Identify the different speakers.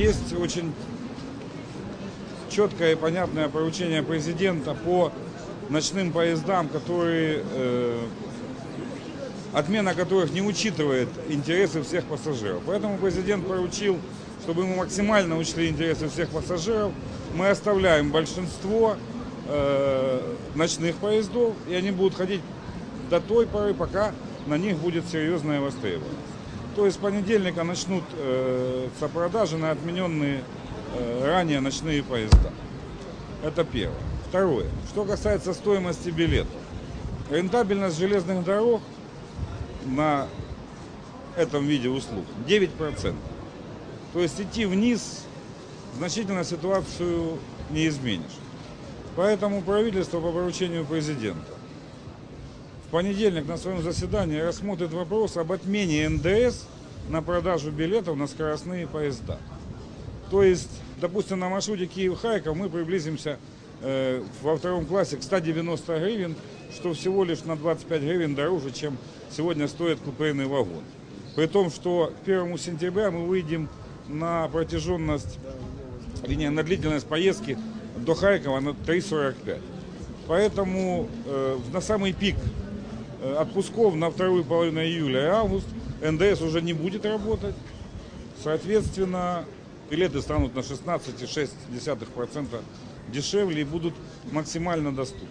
Speaker 1: Есть очень четкое и понятное поручение президента по ночным поездам, которые, э, отмена которых не учитывает интересы всех пассажиров. Поэтому президент поручил, чтобы мы максимально учли интересы всех пассажиров. Мы оставляем большинство э, ночных поездов, и они будут ходить до той поры, пока на них будет серьезная востребованность. То есть с понедельника начнут э, продажи на отмененные э, ранее ночные поезда. Это первое. Второе. Что касается стоимости билетов. Рентабельность железных дорог на этом виде услуг 9%. То есть идти вниз значительно ситуацию не изменишь. Поэтому правительство по поручению президента понедельник на своем заседании рассмотрит вопрос об отмене НДС на продажу билетов на скоростные поезда. То есть, допустим, на маршруте Киев-Харьков мы приблизимся э, во втором классе к 190 гривен, что всего лишь на 25 гривен дороже, чем сегодня стоит купейный вагон. При том, что к 1 сентября мы выйдем на протяженность, вернее, на длительность поездки до Харькова на 3,45. Поэтому э, на самый пик отпусков на вторую половину июля и август НДС уже не будет работать. Соответственно, билеты станут на 16,6% дешевле и будут максимально доступны.